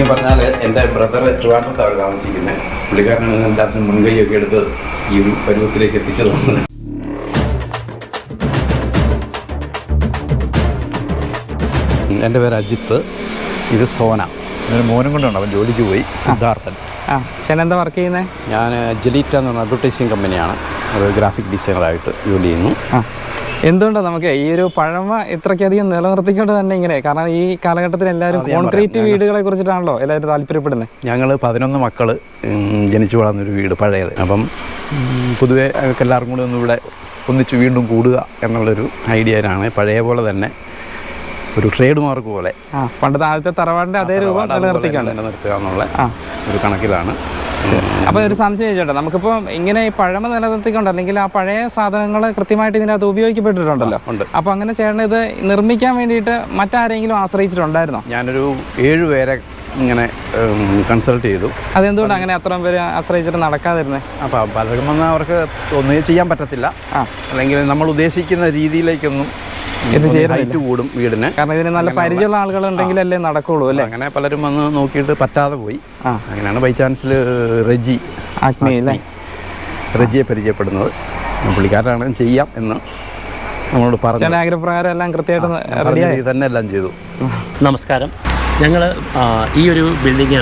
ശരിക്കും പറഞ്ഞാൽ എന്റെ ബ്രദർ ട്രിവാൻഡ്രത്താണ് താമസിക്കുന്നത് പുള്ളിക്കാരനാണ് എല്ലാത്തിനും മുൻകൈയൊക്കെ എടുത്ത് ഈ ഒരു പരുവത്തിലേക്ക് എത്തിച്ചത്. എന്റെ പേര് അജിത്ത് ഇത് സോന. ഇതിന് മോനും കൊണ്ടാണ് അവൻ ജോലിക്ക് പോയി സിദ്ധാർത്ഥൻ. ആ ചേട്ടൻ എന്താ വർക്ക് ചെയ്യുന്നത് ഞാൻ ജലീറ്റ എന്ന് പറഞ്ഞ അഡ്വർടൈസിങ് കമ്പനിയാണ് അത് ഗ്രാഫിക് ഡിസൈനറായിട്ട് ജോലി ചെയ്യുന്നു. ആ. എന്തുകൊണ്ടാണ് നമുക്ക് ഈ ഒരു പഴമ ഇത്രയ്ക്കധികം നിലനിർത്തിക്കൊണ്ട് തന്നെ ഇങ്ങനെ? കാരണം ഈ കാലഘട്ടത്തിൽ എല്ലാവരും കോൺക്രീറ്റ് വീടുകളെ കുറിച്ചിട്ടാണല്ലോ എല്ലാവരും താല്പര്യപ്പെടുന്നത് ഞങ്ങൾ പതിനൊന്ന് മക്കൾ ജനിച്ചു വളർന്നൊരു വീട് പഴയത്. അപ്പം പൊതുവെ എല്ലാവർക്കും കൂടി ഒന്നും ഇവിടെ ഒന്നിച്ച് വീണ്ടും കൂടുക എന്നുള്ളൊരു ഐഡിയയിലാണ്. പഴയ പോലെ തന്നെ ഒരു ട്രേഡ് മാർക്ക് പോലെ പണ്ട് പണ്ടത്തെ ആദ്യത്തെ തറവാടിന്റെ അതേ രൂപം നിലനിർത്തിക്കൊണ്ട്. നിലനിർത്തുക എന്നുള്ള ഒരു കണക്കിലാണ്. അപ്പൊ ഒരു സംശയം ചോദിച്ചോട്ടെ നമുക്കിപ്പോ ഇങ്ങനെ ഈ പഴമ നിലനിർത്തിക്കൊണ്ട് അല്ലെങ്കിൽ ആ പഴയ സാധനങ്ങൾ കൃത്യമായിട്ട് ഇതിനകത്ത് ഉപയോഗിക്കപ്പെട്ടിട്ടുണ്ടല്ലോ. ഉണ്ട്. അപ്പൊ അങ്ങനെ ചേട്ടൻ ഇത് നിർമ്മിക്കാൻ വേണ്ടിയിട്ട് മറ്റാരെങ്കിലും ആശ്രയിച്ചിട്ടുണ്ടായിരുന്നോ? ഞാനൊരു ഏഴ് പേരെ ഇങ്ങനെ കൺസൾട്ട് ചെയ്തു. അതെന്തുകൊണ്ട് അങ്ങനെ അത്രയും പേര് ആശ്രയിച്ചിട്ട് നടക്കാതിരുന്നേ? അപ്പോൾ പലരും വന്നാൽ അവർക്ക് ഒന്നും ചെയ്യാൻ പറ്റത്തില്ല. അല്ലെങ്കിൽ നമ്മൾ ഉദ്ദേശിക്കുന്ന രീതിയിലേക്കൊന്നും ഇത്. ഹൈറ്റ് കൂടും വീടിന്. കാരണം ഇതിന് നല്ല പരിചയമുള്ള ആളുകൾ ഉണ്ടെങ്കിലല്ലേ നടക്കുള്ളൂ അല്ലേ? അങ്ങനെ പലരും വന്ന് നോക്കിയിട്ട് പറ്റാതെ പോയി. ആ. അങ്ങനെയാണ് ബൈ ചാൻസിൽ റെജി. ആത്മീയ അല്ലേ? റെജിയെ പരിചയപ്പെടുന്നത്. പുള്ളിക്കാരനാണ്. ചെയ്യാം എന്ന് നമ്മളോട് പറഞ്ഞു. ആഗ്രഹപ്രകാരം എല്ലാം കൃത്യമായിട്ട് തന്നെ എല്ലാം ചെയ്തു. നമസ്കാരം. ഞങ്ങൾ ഈ ഒരു ബിൽഡിങ്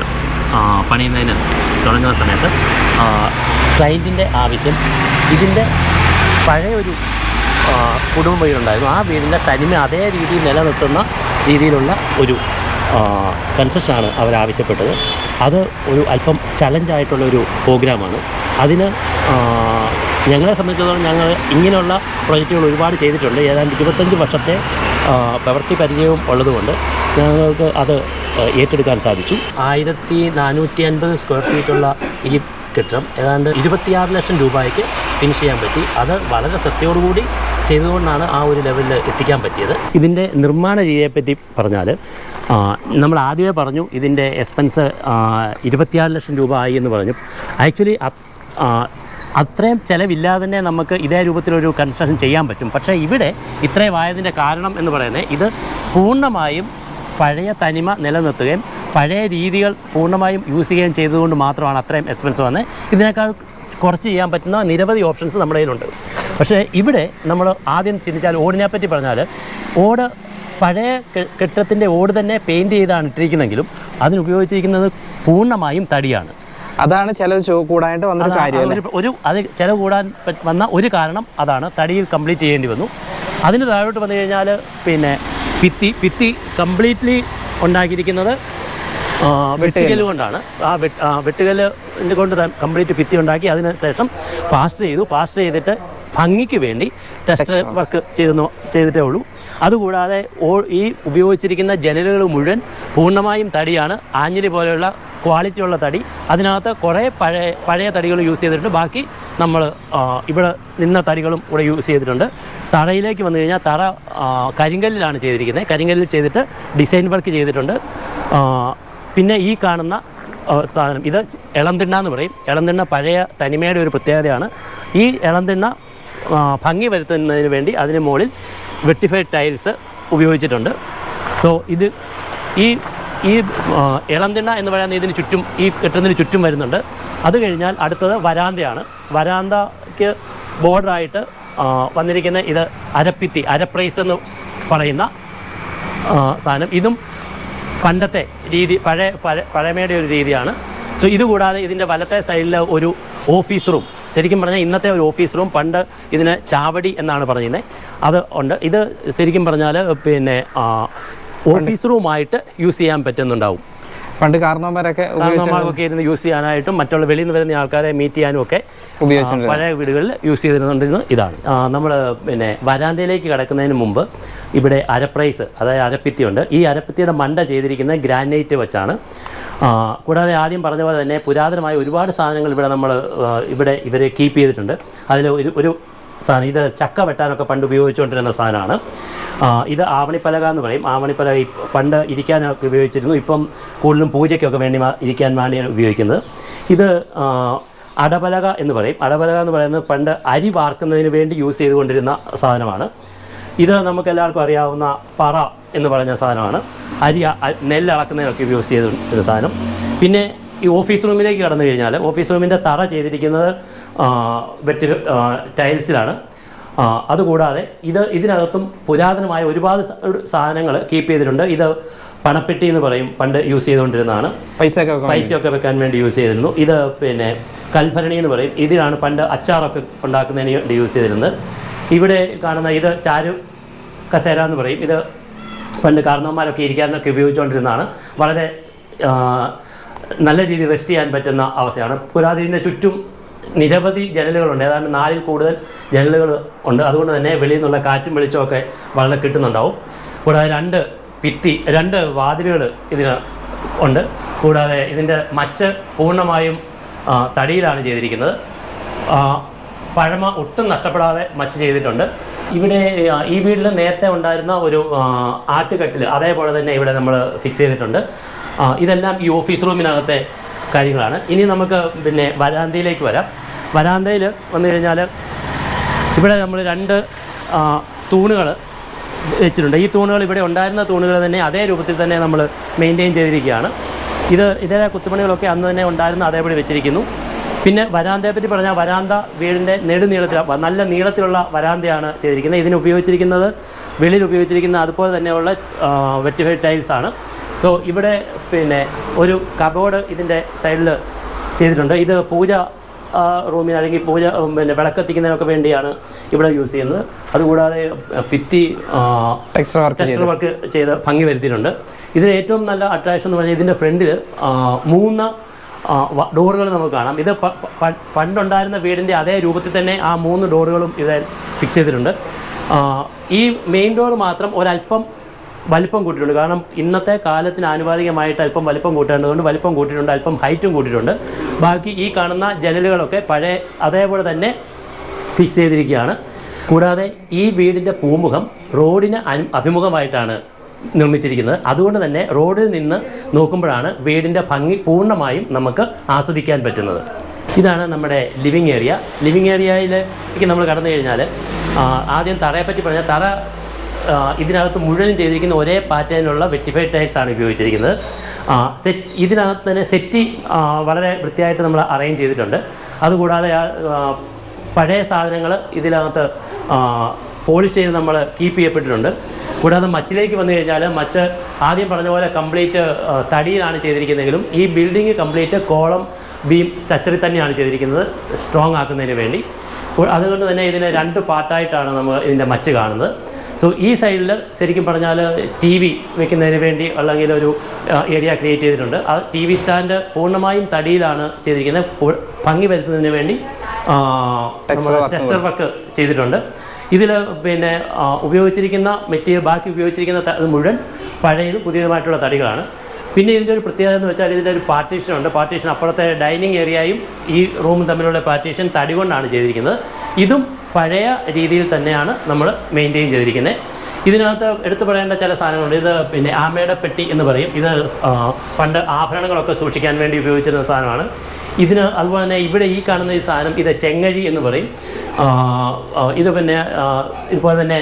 പണിയുന്നതിന് തുടങ്ങുന്ന സമയത്ത് ക്ലൈന്റിന്റെ ആവശ്യം ഇതിന്റെ പഴയ ഒരു ആ, കുടുംബ വീടുണ്ടായിരുന്നു ആ വീടിന്റെ തനിമ അതേ രീതിയിൽ നിലനിർത്തുന്ന രീതിയിലുള്ള ഒരു കൺസെഷനാണ് അവരാവശ്യപ്പെട്ടത് അത് ഒരു അല്പം ചലഞ്ചായിട്ടുള്ള ഒരു പ്രോഗ്രാമാണ് അതിന് ഞങ്ങളെ സംബന്ധിച്ചിടത്തോളം ഞങ്ങൾ ഇങ്ങനെയുള്ള പ്രൊജക്റ്റുകൾ ഒരുപാട് ചെയ്തിട്ടുണ്ട്. ഏതാണ്ട് ഇരുപത്തഞ്ച് വർഷത്തെ പ്രവൃത്തി പരിചയവും ഉള്ളതുകൊണ്ട് ഞങ്ങൾക്ക് അത് ഏറ്റെടുക്കാൻ സാധിച്ചു. ആയിരത്തി നാനൂറ്റി അൻപത് സ്ക്വയർ ഫീറ്റുള്ള ഈ കെട്ടിടം ഏതാണ്ട് ഇരുപത്തിയാറ് ലക്ഷം രൂപയ്ക്ക് ഫിനിഷ് ചെയ്യാൻ പറ്റി. അത് വളരെ സത്യയോടുകൂടി ചെയ്തുകൊണ്ടാണ് ആ ഒരു ലെവലിൽ എത്തിക്കാൻ പറ്റിയത്. ഇതിന്റെ നിർമ്മാണ രീതിയെപ്പറ്റി പറഞ്ഞാൽ നമ്മൾ ആദ്യമേ പറഞ്ഞു ഇതിന്റെ എക്സ്പെൻസ് ഇരുപത്തിയാറ് ലക്ഷം രൂപ ആയി എന്ന് പറഞ്ഞു. ആക്ച്വലി അത്രയും ചിലവില്ലാതെ തന്നെ നമുക്ക് ഇതേ രൂപത്തിലൊരു കൺസ്ട്രക്ഷൻ ചെയ്യാൻ പറ്റും. പക്ഷേ ഇവിടെ ഇത്രയും ആയതിന്റെ കാരണം എന്ന് പറയുന്നത് ഇത് പൂർണമായും പഴയ തനിമ നിലനിർത്തുകയും പഴയ രീതികൾ പൂർണമായും യൂസ് ചെയ്യുകയും ചെയ്തുകൊണ്ട് മാത്രമാണ് അത്രയും എക്സ്പെൻസ് വന്നത് ഇതിനേക്കാൾ കുറച്ച് ചെയ്യാൻ പറ്റുന്ന നിരവധി ഓപ്ഷൻസ് നമ്മുടെ കയ്യിലുണ്ട്. പക്ഷേ ഇവിടെ നമ്മൾ ആദ്യം ചിന്തിച്ചാൽ ഓടിനെ പറ്റി പറഞ്ഞാൽ ഓട് പഴയ കെട്ടിടത്തിന്റെ ഓട് തന്നെ പെയിന്റ് ചെയ്താണ് ഇട്ടിരിക്കുന്നതെങ്കിലും അതിനുപയോഗിച്ചിരിക്കുന്നത് പൂർണമായും തടിയാണ്. അതാണ് ചിലവ് കൂടാനായിട്ട് വന്ന കാര്യം ഒരു അത് ചിലവ് കൂടാൻ വന്ന ഒരു കാരണം അതാണ് തടിയിൽ കംപ്ലീറ്റ് ചെയ്യേണ്ടി വന്നു. അതിന് താഴോട്ട് വന്നു കഴിഞ്ഞാൽ പിന്നെ ഭിത്തി ഭിത്തി കംപ്ലീറ്റ്ലി ഉണ്ടാക്കിയിരിക്കുന്നത് വെട്ടുകല്ല് കൊണ്ടാണ്. ആ വെട്ട് ആ വെട്ടുകല്ല് കൊണ്ട് കംപ്ലീറ്റ് ഭിത്തി ഉണ്ടാക്കി അതിന് ശേഷം പാസ്റ്റർ ചെയ്തു. പാസ്റ്റർ ചെയ്തിട്ട് ഭംഗിക്ക് വേണ്ടി ടെസ്റ്റ് വർക്ക് ചെയ്തെന്ന് ചെയ്തിട്ടേ ഉള്ളൂ. അതുകൂടാതെ ഓ ഈ ഉപയോഗിച്ചിരിക്കുന്ന ജനലുകൾ മുഴുവൻ പൂർണമായും തടിയാണ്. ആഞ്ഞിലി പോലെയുള്ള ക്വാളിറ്റി ഉള്ള തടി. അതിനകത്ത് കുറേ പഴയ പഴയ തടികൾ യൂസ് ചെയ്തിട്ടുണ്ട്. ബാക്കി നമ്മൾ ഇവിടെ നിന്ന തടികളും ഇവിടെ യൂസ് ചെയ്തിട്ടുണ്ട്. തറയിലേക്ക് വന്നു കഴിഞ്ഞാൽ തറ കരിങ്കല്ലിലാണ് ചെയ്തിരിക്കുന്നത്. കരിങ്കല്ലിൽ ചെയ്തിട്ട് ഡിസൈൻ വർക്ക് ചെയ്തിട്ടുണ്ട്. പിന്നെ ഈ കാണുന്ന സാധനം. ഇത് ഇളംതിണ്ണ എന്ന് പറയും. ഇളംതിണ്ണ പഴയ തനിമയുടെ ഒരു പ്രത്യേകതയാണ്. ഈ ഇളംതിണ്ണ ഭംഗി വരുത്തുന്നതിന് വേണ്ടി അതിന് മുകളിൽ വെട്ടിഫൈഡ് ടൈൽസ് ഉപയോഗിച്ചിട്ടുണ്ട്. സോ ഇത് ഈ ഈ ഇളംതിണ്ണ എന്ന് പറയുന്ന ഇതിന് ചുറ്റും ഈ കെട്ടുന്നതിന് ചുറ്റും വരുന്നുണ്ട്. അത് കഴിഞ്ഞാൽ അടുത്തത് വരാന്തയാണ്. വരാന്തയ്ക്ക് ബോർഡറായിട്ട് വന്നിരിക്കുന്ന ഇത് അരപ്പിത്തി അരപ്രൈസ് എന്ന് പറയുന്ന സാധനം. ഇതും പണ്ടത്തെ രീതി പഴയ പഴ- പഴമയുടെ ഒരു രീതിയാണ്. സോ ഇതുകൂടാതെ ഇതിന്റെ വലത്തെ സൈഡിൽ ഒരു ഓഫീസ് റൂം ശരിക്കും പറഞ്ഞാൽ ഇന്നത്തെ ഒരു ഓഫീസ് റൂം പണ്ട് ഇതിന് ചാവടി എന്നാണ് പറയുന്നത് അത് ഉണ്ട്. ഇത് ശരിക്കും പറഞ്ഞാൽ പിന്നെ ഓഫീസ് റൂമായിട്ട് യൂസ് ചെയ്യാൻ പറ്റുന്നുണ്ടാവും. പണ്ട് കാരണവന്മാർക്കൊക്കെ ഇരുന്ന് യൂസ് ചെയ്യാനായിട്ടും മറ്റുള്ള വെളിയിൽ നിന്ന് വരുന്ന ആൾക്കാരെ മീറ്റ് ചെയ്യാനും ഒക്കെ പല പഴയ വീടുകളിൽ യൂസ് ചെയ്തിരുന്നുണ്ടിരുന്നു ഇതാണ്. നമ്മൾ പിന്നെ വരാന്തയിലേക്ക് കിടക്കുന്നതിന് മുമ്പ് ഇവിടെ അരപ്രൈസ് അതായത് അരപ്പിത്തിയുണ്ട് ഈ അരപ്പിത്തിയുടെ മണ്ട ചെയ്തിരിക്കുന്നത് ഗ്രാനൈറ്റ് വെച്ചാണ്. കൂടാതെ ആദ്യം പറഞ്ഞ പോലെ തന്നെ പുരാതനമായ ഒരുപാട് സാധനങ്ങൾ ഇവിടെ നമ്മൾ ഇവിടെ ഇവർ കീപ്പ് ചെയ്തിട്ടുണ്ട്. അതിൽ ഒരു ഒരു സാധനം ഇത് ചക്ക വെട്ടാനൊക്കെ പണ്ട് ഉപയോഗിച്ചുകൊണ്ടിരുന്ന സാധനമാണ്. ഇത് ആവണിപ്പലക എന്ന് പറയും. ആവണിപ്പലക പണ്ട് ഇരിക്കാനൊക്കെ ഉപയോഗിച്ചിരുന്നു. ഇപ്പം കൂടുതലും പൂജയ്ക്കൊക്കെ വേണ്ടി ഇരിക്കാൻ വേണ്ടിയാണ് ഉപയോഗിക്കുന്നത്. ഇത് അടപലക എന്ന് പറയും. അടപലക എന്ന് പറയുന്നത് പണ്ട് അരി വാർക്കുന്നതിന് വേണ്ടി യൂസ് ചെയ്തുകൊണ്ടിരുന്ന സാധനമാണ്. ഇത് നമുക്ക് എല്ലാവർക്കും അറിയാവുന്ന പറ എന്ന് പറഞ്ഞ സാധനമാണ്. അരി നെല്ലളക്കുന്നതിനൊക്കെ യൂസ് ചെയ്തിരുന്ന സാധനം. പിന്നെ ഈ ഓഫീസ് റൂമിലേക്ക് കടന്നു കഴിഞ്ഞാൽ ഓഫീസ് റൂമിന്റെ തറ ചെയ്തിരിക്കുന്നത് വെറ്റ് ടൈൽസിലാണ്. അതുകൂടാതെ ഇത് ഇതിനകത്തും പുരാതനമായ ഒരുപാട് സാധനങ്ങൾ കീപ്പ് ചെയ്തിട്ടുണ്ട്. ഇത് പണപ്പെട്ടി എന്ന് പറയും. പണ്ട് യൂസ് ചെയ്തുകൊണ്ടിരുന്നതാണ്. പൈസ ഒക്കെ വെക്കാൻ പൈസയൊക്കെ വെക്കാൻ വേണ്ടി യൂസ് ചെയ്തിരുന്നു. ഇത് പിന്നെ കൽഭരണി എന്ന് പറയും. ഇതിലാണ് പണ്ട് അച്ചാറൊക്കെ ഉണ്ടാക്കുന്നതിന് വേണ്ടി യൂസ് ചെയ്തിരുന്നത്. ഇവിടെ കാണുന്ന ഇത് ചാരു കസേര എന്ന് പറയും. ഇത് പണ്ട് കാരണവന്മാരൊക്കെ ഇരിക്കാനൊക്കെ ഉപയോഗിച്ചുകൊണ്ടിരുന്നതാണ്. വളരെ നല്ല രീതിയിൽ റെസ്റ്റ് ചെയ്യാൻ പറ്റുന്ന അവസ്ഥയാണ്. പുരാതീതിന്റെ ചുറ്റും നിരവധി ജനലുകളുണ്ട്. ഏതാണ്ട് നാലിൽ കൂടുതൽ ജനലുകൾ ഉണ്ട്. അതുകൊണ്ട് തന്നെ വെളിയിൽ നിന്നുള്ള കാറ്റും വെളിച്ചമൊക്കെ വളരെ കിട്ടുന്നുണ്ടാവും. കൂടാതെ രണ്ട് ഭിത്തി രണ്ട് വാതിലുകൾ ഇതിന് ഉണ്ട്. കൂടാതെ ഇതിന്റെ മച്ച് പൂർണമായും തടിയിലാണ് ചെയ്തിരിക്കുന്നത്. പഴമ ഒട്ടും നഷ്ടപ്പെടാതെ മച്ച് ചെയ്തിട്ടുണ്ട്. ഇവിടെ ഈ വീട്ടിൽ നേരത്തെ ഉണ്ടായിരുന്ന ഒരു ആട്ടുകെട്ടിൽ അതേപോലെ തന്നെ ഇവിടെ നമ്മൾ ഫിക്സ് ചെയ്തിട്ടുണ്ട്. ഇതെല്ലാം ഈ ഓഫീസ് റൂമിനകത്തെ കാര്യങ്ങളാണ്. ഇനി നമുക്ക് പിന്നെ വരാന്തയിലേക്ക് വരാം. വരാന്തയിൽ വന്നു കഴിഞ്ഞാൽ ഇവിടെ നമ്മൾ രണ്ട് തൂണുകൾ വെച്ചിട്ടുണ്ട്. ഈ തൂണുകൾ ഇവിടെ ഉണ്ടായിരുന്ന തൂണുകൾ തന്നെ അതേ രൂപത്തിൽ തന്നെ നമ്മൾ മെയിന്റെയിൻ ചെയ്തിരിക്കുകയാണ്. ഇത് ഇതേ കുത്തുപണികളൊക്കെ അന്ന് തന്നെ ഉണ്ടായിരുന്ന അതേപടി വെച്ചിരിക്കുന്നു. പിന്നെ വരാന്തയെ പറ്റി പറഞ്ഞാൽ വരാന്ത വീടിന്റെ നെടുനീളത്തിൽ നല്ല നീളത്തിലുള്ള വരാന്തയാണ് ചെയ്തിരിക്കുന്നത്. ഇതിന് ഉപയോഗിച്ചിരിക്കുന്നത് വെളിയിൽ ഉപയോഗിച്ചിരിക്കുന്ന അതുപോലെ തന്നെയുള്ള വെറ്റിഫൈഡ് ടൈൽസാണ് സോ ഇവിടെ പിന്നെ ഒരു കബോർഡ് ഇതിന്റെ സൈഡിൽ ചെയ്തിട്ടുണ്ട്. ഇത് പൂജ റൂമിന് റൂമിൽ അല്ലെങ്കിൽ പൂജ പിന്നെ വിളക്കെത്തിക്കുന്നതിനൊക്കെ വേണ്ടിയാണ് ഇവിടെ യൂസ് ചെയ്യുന്നത്. അതുകൂടാതെ ഭിത്തി എക്സ്ട്രാ വർക്ക് എക്സ്ട്രാ വർക്ക് ചെയ്ത്. ഭംഗി വരുത്തിയിട്ടുണ്ട്. ഇതിന് ഏറ്റവും നല്ല അട്രാക്ഷൻ എന്ന് പറഞ്ഞാൽ ഇതിന്റെ ഫ്രണ്ടിൽ മൂന്ന് ഡോറുകൾ നമുക്ക് കാണാം. ഇത് പണ്ടുണ്ടായിരുന്ന വീടിന്റെ അതേ രൂപത്തിൽ തന്നെ ആ മൂന്ന് ഡോറുകളും ഇത് ഫിക്സ് ചെയ്തിട്ടുണ്ട്. ഈ മെയിൻ ഡോർ മാത്രം ഒരല്പം വലിപ്പം കൂട്ടിയിട്ടുണ്ട്. കാരണം ഇന്നത്തെ കാലത്തിന് ആനുപാതികമായിട്ട് അല്പം വലിപ്പം കൂട്ടേണ്ടതുകൊണ്ട് വലിപ്പം കൂട്ടിയിട്ടുണ്ട് അല്പം ഹൈറ്റും കൂട്ടിയിട്ടുണ്ട്. ബാക്കി ഈ കാണുന്ന ജനലുകളൊക്കെ പഴയ അതേപോലെ തന്നെ ഫിക്സ് ചെയ്തിരിക്കുകയാണ്. കൂടാതെ ഈ വീടിന്റെ പൂമുഖം റോഡിന് അഭിമുഖമായിട്ടാണ് നിർമ്മിച്ചിരിക്കുന്നത്. അതുകൊണ്ട് തന്നെ റോഡിൽ നിന്ന് നോക്കുമ്പോഴാണ് വീടിന്റെ ഭംഗി പൂർണമായും നമുക്ക് ആസ്വദിക്കാൻ പറ്റുന്നത്. ഇതാണ് നമ്മുടെ ലിവിങ് ഏരിയ ലിവിങ് ഏരിയയിലേക്ക് നമ്മൾ കടന്നു കഴിഞ്ഞാൽ ആദ്യം തറയെപ്പറ്റി പറഞ്ഞാൽ തറ ഇതിനകത്ത് മുഴുവനും ചെയ്തിരിക്കുന്ന ഒരേ പാറ്റേണിലുള്ള വെറ്റിഫൈഡ് ടൈൽസ് ആണ് ഉപയോഗിച്ചിരിക്കുന്നത്. സെറ്റ് ഇതിനകത്ത് തന്നെ സെറ്റി വളരെ വൃത്തിയായിട്ട് നമ്മൾ അറേഞ്ച് ചെയ്തിട്ടുണ്ട്. അതുകൂടാതെ പഴയ സാധനങ്ങൾ ഇതിനകത്ത് പോളിഷ് ചെയ്ത് നമ്മൾ കീപ്പ് ചെയ്യപ്പെട്ടിട്ടുണ്ട്. കൂടാതെ മച്ചിലേക്ക് വന്നു കഴിഞ്ഞാൽ മച്ച് ആദ്യം പറഞ്ഞ പോലെ കംപ്ലീറ്റ് തടിയിലാണ് ചെയ്തിരിക്കുന്നതെങ്കിലും ഈ ബിൽഡിംഗ് കംപ്ലീറ്റ് കോളം ബീം സ്ട്രക്ചറിൽ തന്നെയാണ് ചെയ്തിരിക്കുന്നത് സ്ട്രോങ് ആക്കുന്നതിന് വേണ്ടി. അതുകൊണ്ട് തന്നെ ഇതിനെ രണ്ട് പാർട്ടായിട്ടാണ് നമ്മൾ ഇതിന്റെ മച്ച് കാണുന്നത്. സോ ഈ സൈഡിൽ ശരിക്കും പറഞ്ഞാൽ ടി വി വെക്കുന്നതിന് വേണ്ടി അല്ലെങ്കിൽ ഒരു ഏരിയ ക്രിയേറ്റ് ചെയ്തിട്ടുണ്ട്. ആ ടി വി സ്റ്റാൻഡ് പൂർണമായും തടിയിലാണ് ചെയ്തിരിക്കുന്നത്. ഭംഗി വരുത്തുന്നതിന് വേണ്ടി ടെക്സ്റ്റർ വർക്ക് ചെയ്തിട്ടുണ്ട്. ഇതിൽ പിന്നെ ഉപയോഗിച്ചിരിക്കുന്ന മെറ്റീരിയൽ ബാക്കി ഉപയോഗിച്ചിരിക്കുന്ന മുഴുവൻ പഴയതും പുതിയതുമായിട്ടുള്ള തടികളാണ്. പിന്നെ ഇതിന്റെ ഒരു പ്രത്യേകത എന്ന് വെച്ചാൽ ഇതിന്റെ ഒരു പാർട്ടീഷൻ ഉണ്ട്. പാർട്ടീഷൻ അപ്പുറത്തെ ഡൈനിങ് ഏരിയയും ഈ റൂമും തമ്മിലുള്ള പാർട്ടീഷൻ തടി കൊണ്ടാണ് ചെയ്തിരിക്കുന്നത്. ഇതും പഴയ രീതിയിൽ തന്നെയാണ് നമ്മൾ മെയിന്റെയിൻ ചെയ്തിരിക്കുന്നത്. ഇതിനകത്ത് എടുത്തു പറയേണ്ട ചില സാധനങ്ങളുണ്ട്. ഇത് പിന്നെ ആമയുടെ പെട്ടി എന്ന് പറയും. ഇത് പണ്ട് ആഭരണങ്ങളൊക്കെ സൂക്ഷിക്കാൻ വേണ്ടി ഉപയോഗിച്ചിരുന്ന സാധനമാണ്. ഇതിന് അതുപോലെ തന്നെ ഇവിടെ ഈ കാണുന്ന ഈ സാധനം ഇത് ചെങ്ങഴി എന്ന് പറയും. ഇത് പിന്നെ ഇതുപോലെ തന്നെ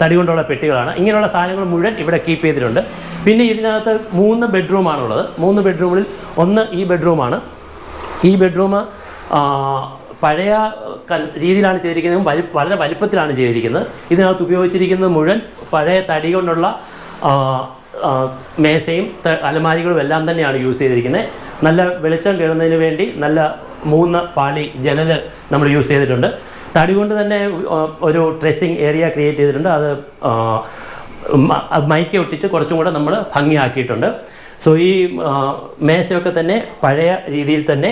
തടി കൊണ്ടുള്ള പെട്ടികളാണ്. ഇങ്ങനെയുള്ള സാധനങ്ങൾ മുഴുവൻ ഇവിടെ കീപ്പ് ചെയ്തിട്ടുണ്ട്. പിന്നെ ഇതിനകത്ത് മൂന്ന് ബെഡ്റൂമാണുള്ളത് മൂന്ന് ബെഡ്റൂമിൽ ഒന്ന് ഈ ബെഡ്റൂമാണ് ഈ ബെഡ്റൂം പഴയ രീതിയിലാണ് ചെയ്തിരിക്കുന്നത്. വലി വളരെ വലുപ്പത്തിലാണ് ചെയ്തിരിക്കുന്നത്. ഇതിനകത്ത് ഉപയോഗിച്ചിരിക്കുന്നത് മുഴുവൻ പഴയ തടി കൊണ്ടുള്ള മേശയും അലമാരികളും എല്ലാം തന്നെയാണ് യൂസ് ചെയ്തിരിക്കുന്നത്. നല്ല വെളിച്ചം കയറുന്നതിന് വേണ്ടി നല്ല മൂന്ന് പാളി ജനൽ നമ്മൾ യൂസ് ചെയ്തിട്ടുണ്ട്. തടി കൊണ്ട് തന്നെ ഒരു ഡ്രസ്സിങ് ഏരിയ ക്രിയേറ്റ് ചെയ്തിട്ടുണ്ട്. അത് മൈക്ക് ഒട്ടിച്ച് കുറച്ചും കൂടെ നമ്മൾ ഭംഗിയാക്കിയിട്ടുണ്ട്. സോ ഈ മേശയൊക്കെ തന്നെ പഴയ രീതിയിൽ തന്നെ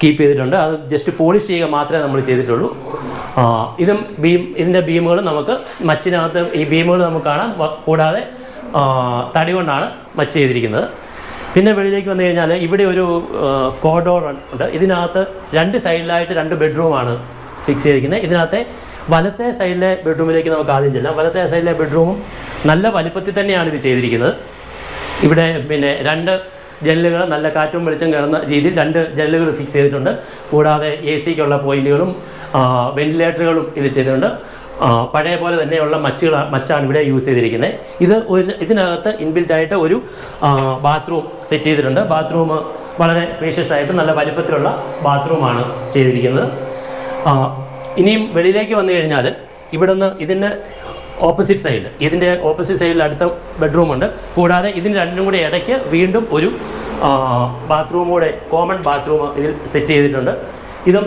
കീപ്പ് ചെയ്തിട്ടുണ്ട്. അത് ജസ്റ്റ് പോളിഷ് ചെയ്യുക മാത്രമേ നമ്മൾ ചെയ്തിട്ടുള്ളൂ. ഇതും ബീം ഇതിന്റെ ബീമുകൾ നമുക്ക് മച്ചിനകത്ത് ഈ ബീമുകൾ നമുക്ക് കാണാം. കൂടാതെ തടി കൊണ്ടാണ് മച്ച് ചെയ്തിരിക്കുന്നത്. പിന്നെ വെളിയിലേക്ക് വന്നു കഴിഞ്ഞാൽ ഇവിടെ ഒരു കോഡോർ ഉണ്ട്. ഇതിനകത്ത് രണ്ട് സൈഡിലായിട്ട് രണ്ട് ബെഡ്റൂമാണ് ഫിക്സ് ചെയ്തിരിക്കുന്നത്. ഇതിനകത്തെ വലത്തെ സൈഡിലെ ബെഡ്റൂമിലേക്ക് നമുക്ക് ആദ്യം ചെല്ലാം. വലത്തെ സൈഡിലെ ബെഡ്റൂമും നല്ല വലിപ്പത്തിൽ തന്നെയാണ് ഇത് ചെയ്തിരിക്കുന്നത്. ഇവിടെ പിന്നെ രണ്ട് ജനലുകൾ നല്ല കാറ്റും വെളിച്ചം കയറുന്ന രീതിയിൽ രണ്ട് ജനലുകൾ ഫിക്സ് ചെയ്തിട്ടുണ്ട്. കൂടാതെ എ സിക്കുള്ള പോയിന്റുകളും വെന്റിലേറ്ററുകളും ഇത് ചെയ്തിട്ടുണ്ട്. പഴയ പോലെ തന്നെയുള്ള മച്ചുകൾ മച്ചാണ് ഇവിടെ യൂസ് ചെയ്തിരിക്കുന്നത്. ഇത് ഒരു ഇതിനകത്ത് ഇൻബിൽറ്റ് ആയിട്ട് ഒരു ബാത്റൂം സെറ്റ് ചെയ്തിട്ടുണ്ട്. ബാത്റൂം വളരെ സ്പേഷ്യസ് ആയിട്ട് നല്ല വലിപ്പത്തിലുള്ള ബാത്റൂമാണ് ചെയ്തിരിക്കുന്നത്. ഇനിയും വെളിയിലേക്ക് വന്നു കഴിഞ്ഞാൽ ഇവിടുന്ന് ഇതിന്റെ ഓപ്പോസിറ്റ് സൈഡ് ഇതിന്റെ ഓപ്പോസിറ്റ് സൈഡിൽ അടുത്ത ബെഡ്റൂമുണ്ട് കൂടാതെ ഇതിന് രണ്ടിനും കൂടെ ഇടയ്ക്ക് വീണ്ടും ഒരു ബാത്റൂം കൂടെ കോമൺ ബാത്റൂം ഇതിൽ സെറ്റ് ചെയ്തിട്ടുണ്ട്. ഇതും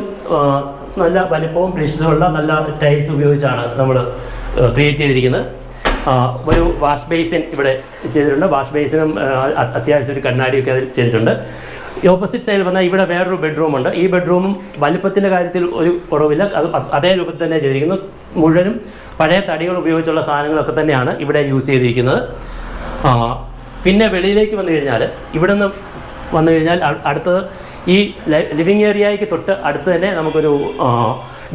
നല്ല വലിപ്പവും ഉള്ള നല്ല ടൈൽസ് ഉപയോഗിച്ചാണ് നമ്മൾ ക്രിയേറ്റ് ചെയ്തിരിക്കുന്നത്. ഒരു വാഷ് ബേസിൻ ഇവിടെ ചെയ്തിട്ടുണ്ട്. വാഷ് ബേസിനും അത്യാവശ്യം ഒരു കണ്ണാടിയൊക്കെ അതിൽ ചെയ്തിട്ടുണ്ട്. ഈ ഓപ്പോസിറ്റ് സൈഡിൽ വന്നാൽ ഇവിടെ വേറൊരു ബെഡ്റൂമുണ്ട് ഈ ബെഡ്റൂമും വലിപ്പത്തിന്റെ കാര്യത്തിൽ ഒരു കുറവില്ല. അത് അതേ രൂപത്തിൽ തന്നെ ചെയ്തിരിക്കുന്നു. മുഴുവനും പഴയ തടികൾ ഉപയോഗിച്ചുള്ള സാധനങ്ങളൊക്കെ തന്നെയാണ് ഇവിടെ യൂസ് ചെയ്തിരിക്കുന്നത്. പിന്നെ വെളിയിലേക്ക് വന്നു കഴിഞ്ഞാൽ ഇവിടെ നിന്ന് വന്നു കഴിഞ്ഞാൽ അടുത്തത് ഈ ലിവിങ് ഏരിയയ്ക്ക് തൊട്ട് അടുത്ത് തന്നെ നമുക്കൊരു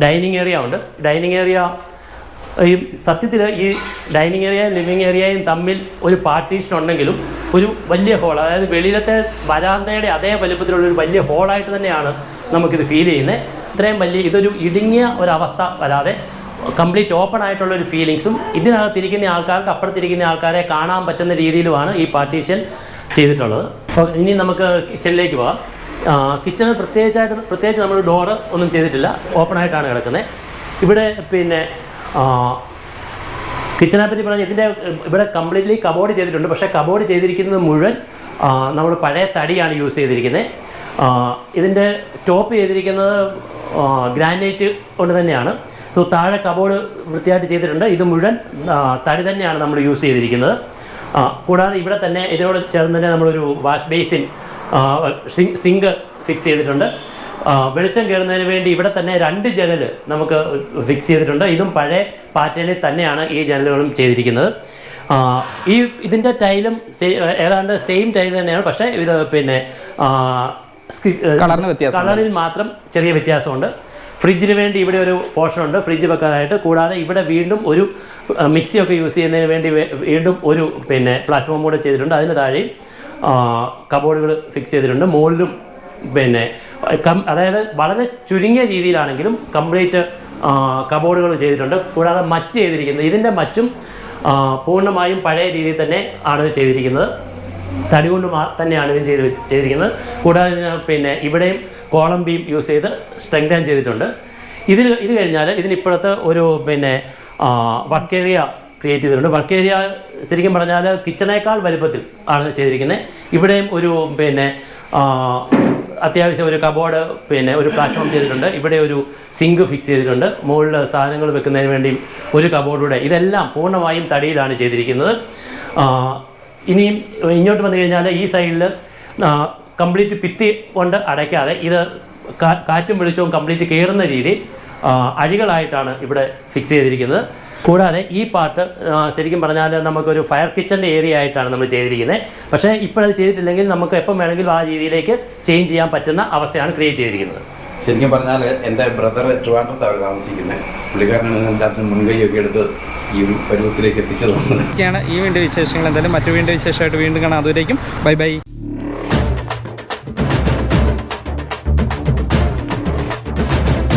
ഡൈനിങ് ഏരിയ ഉണ്ട്. ഡൈനിങ് ഏരിയ ഈ സത്യത്തിൽ ഈ ഡൈനിങ് ഏരിയയും ലിവിങ് ഏരിയയും തമ്മിൽ ഒരു പാർട്ടീഷൻ ഉണ്ടെങ്കിലും ഒരു വലിയ ഹോൾ അതായത് വെളിയിലത്തെ വരാന്തയുടെ അതേ വലുപ്പത്തിലുള്ള ഒരു വലിയ ഹോളായിട്ട് തന്നെയാണ് നമുക്കിത് ഫീൽ ചെയ്യുന്നത് ഇത്രയും വലിയ ഇതൊരു ഇടുങ്ങിയ ഒരവസ്ഥ വരാതെ കംപ്ലീറ്റ് ഓപ്പൺ ആയിട്ടുള്ള ഒരു ഫീലിങ്സും ഇതിനകത്തിരിക്കുന്ന ആൾക്കാർക്ക് അപ്പുറത്തിരിക്കുന്ന ആൾക്കാരെ കാണാൻ പറ്റുന്ന രീതിയിലുമാണ് ഈ പാർട്ടീഷൻ ചെയ്തിട്ടുള്ളത്. അപ്പോൾ ഇനി നമുക്ക് കിച്ചണിലേക്ക് പോകാം. കിച്ചണ് പ്രത്യേകിച്ചായിട്ട് പ്രത്യേകിച്ച് നമ്മൾ ഡോറ് ഒന്നും ചെയ്തിട്ടില്ല. ഓപ്പൺ ആയിട്ടാണ് കിടക്കുന്നത് ഇവിടെ പിന്നെ കിച്ചനെ പറ്റി പറഞ്ഞാൽ ഇതിന്റെ ഇവിടെ കംപ്ലീറ്റ്ലി കബോർഡ് ചെയ്തിട്ടുണ്ട്. പക്ഷേ കബോർഡ് ചെയ്തിരിക്കുന്നത് മുഴുവൻ നമ്മൾ പഴയ തടിയാണ് യൂസ് ചെയ്തിരിക്കുന്നത്. ഇതിന്റെ ടോപ്പ് ചെയ്തിരിക്കുന്നത് ഗ്രാനൈറ്റ് കൊണ്ട് തന്നെയാണ്. സോ താഴെ കബോർഡ് വൃത്തിയായിട്ട് ചെയ്തിട്ടുണ്ട്. ഇത് മുഴുവൻ തടി തന്നെയാണ് നമ്മൾ യൂസ് ചെയ്തിരിക്കുന്നത്. കൂടാതെ ഇവിടെ തന്നെ ഇതിനോട് ചേർന്ന് തന്നെ നമ്മളൊരു വാഷ് ബേസിൻ സിങ്ക് ഫിക്സ് ചെയ്തിട്ടുണ്ട്. വെളിച്ചം കയറുന്നതിന് വേണ്ടി ഇവിടെ തന്നെ രണ്ട് ജനൽ നമുക്ക് ഫിക്സ് ചെയ്തിട്ടുണ്ട്. ഇതും പഴയ പാറ്റേണിൽ തന്നെയാണ് ഈ ജനലുകളും ചെയ്തിരിക്കുന്നത്. ഈ ഇതിന്റെ ടൈലും ഏതാണ്ട് സെയിം ടൈൽ തന്നെയാണ്. പക്ഷേ ഇത് പിന്നെ കളറിൽ മാത്രം ചെറിയ വ്യത്യാസമുണ്ട്. ഫ്രിഡ്ജിന് വേണ്ടി ഇവിടെ ഒരു പോർഷൻ ഉണ്ട് ഫ്രിഡ്ജ് വെക്കാനായിട്ട്. കൂടാതെ ഇവിടെ വീണ്ടും ഒരു മിക്സി മിക്സിയൊക്കെ യൂസ് ചെയ്യുന്നതിന് വേണ്ടി വീണ്ടും ഒരു പിന്നെ പ്ലാറ്റ്ഫോം കൂടെ ചെയ്തിട്ടുണ്ട്. അതിന് താഴെയും കബോർഡുകൾ ഫിക്സ് ചെയ്തിട്ടുണ്ട്. മുകളിലും പിന്നെ അതായത് വളരെ ചുരുങ്ങിയ രീതിയിലാണെങ്കിലും കംപ്ലീറ്റ് കബോർഡുകൾ ചെയ്തിട്ടുണ്ട്. കൂടാതെ മച്ച് ചെയ്തിരിക്കുന്നത് ഇതിന്റെ മച്ചും പൂർണമായും പഴയ രീതിയിൽ തന്നെ ആണ് ചെയ്തിരിക്കുന്നത്. തടി കൊണ്ട് തന്നെയാണ് ഇത് ചെയ്ത് ചെയ്തിരിക്കുന്നത്. കൂടാതെ പിന്നെ ഇവിടെയും കോളം ബീം യൂസ് ചെയ്ത് സ്ട്രെങ്തൻ ചെയ്തിട്ടുണ്ട്. ഇതിൽ ഇത് കഴിഞ്ഞാൽ ഇതിനിപ്പോഴത്തെ ഒരു പിന്നെ വർക്ക് ഏരിയ ക്രിയേറ്റ് ചെയ്തിട്ടുണ്ട്. വർക്ക് ഏരിയ ശരിക്കും പറഞ്ഞാൽ കിച്ചണേക്കാൾ വലുപ്പത്തിൽ ആണ് ചെയ്തിരിക്കുന്നത്. ഇവിടെയും ഒരു പിന്നെ അത്യാവശ്യം ഒരു കബോർഡ് പിന്നെ ഒരു പ്ലാറ്റ്ഫോം ചെയ്തിട്ടുണ്ട്. ഇവിടെ ഒരു സിങ്ക് ഫിക്സ് ചെയ്തിട്ടുണ്ട്. മുകളിൽ സാധനങ്ങൾ വെക്കുന്നതിന് വേണ്ടി ഒരു കബോർഡൂടെ ഇതെല്ലാം പൂർണമായും തടിയിലാണ് ചെയ്തിരിക്കുന്നത്. ഇനിയും ഇങ്ങോട്ട് വന്നു കഴിഞ്ഞാൽ ഈ സൈഡിൽ കംപ്ലീറ്റ് പിത്തി കൊണ്ട് അടയ്ക്കാതെ ഇത് കാറ്റും വെളിച്ചവും കംപ്ലീറ്റ് കയറുന്ന രീതി അഴികളായിട്ടാണ് ഇവിടെ ഫിക്സ് ചെയ്തിരിക്കുന്നത്. കൂടാതെ ഈ പാർട്ട് ശരിക്കും പറഞ്ഞാൽ നമുക്കൊരു ഫയർ കിച്ചന്റെ ഏരിയ ആയിട്ടാണ് നമ്മൾ ചെയ്തിരിക്കുന്നത് പക്ഷേ ഇപ്പോഴത് ചെയ്തിട്ടില്ലെങ്കിൽ നമുക്ക് എപ്പം വേണമെങ്കിലും ആ രീതിയിലേക്ക് ചേഞ്ച് ചെയ്യാൻ പറ്റുന്ന അവസ്ഥയാണ് ക്രിയേറ്റ് ചെയ്തിരിക്കുന്നത്. ശരിക്കും പറഞ്ഞാൽ എന്റെ ബ്രദർ ട്രിവാൻഡ്രത്താണ് താമസിക്കുന്നത് പുള്ളിക്കാരനാണ് എല്ലാത്തിനും മുൻകൈയൊക്കെ എടുത്ത് ഈ ഒരു പരുവത്തിലേക്ക് എത്തിച്ചത്. ഈ വീണ്ടും വിശേഷങ്ങൾ. എന്തായാലും മറ്റു വീണ്ടും വിശേഷമായിട്ട് വീണ്ടും കാണാം. അതുവരേക്കും. Bye bye.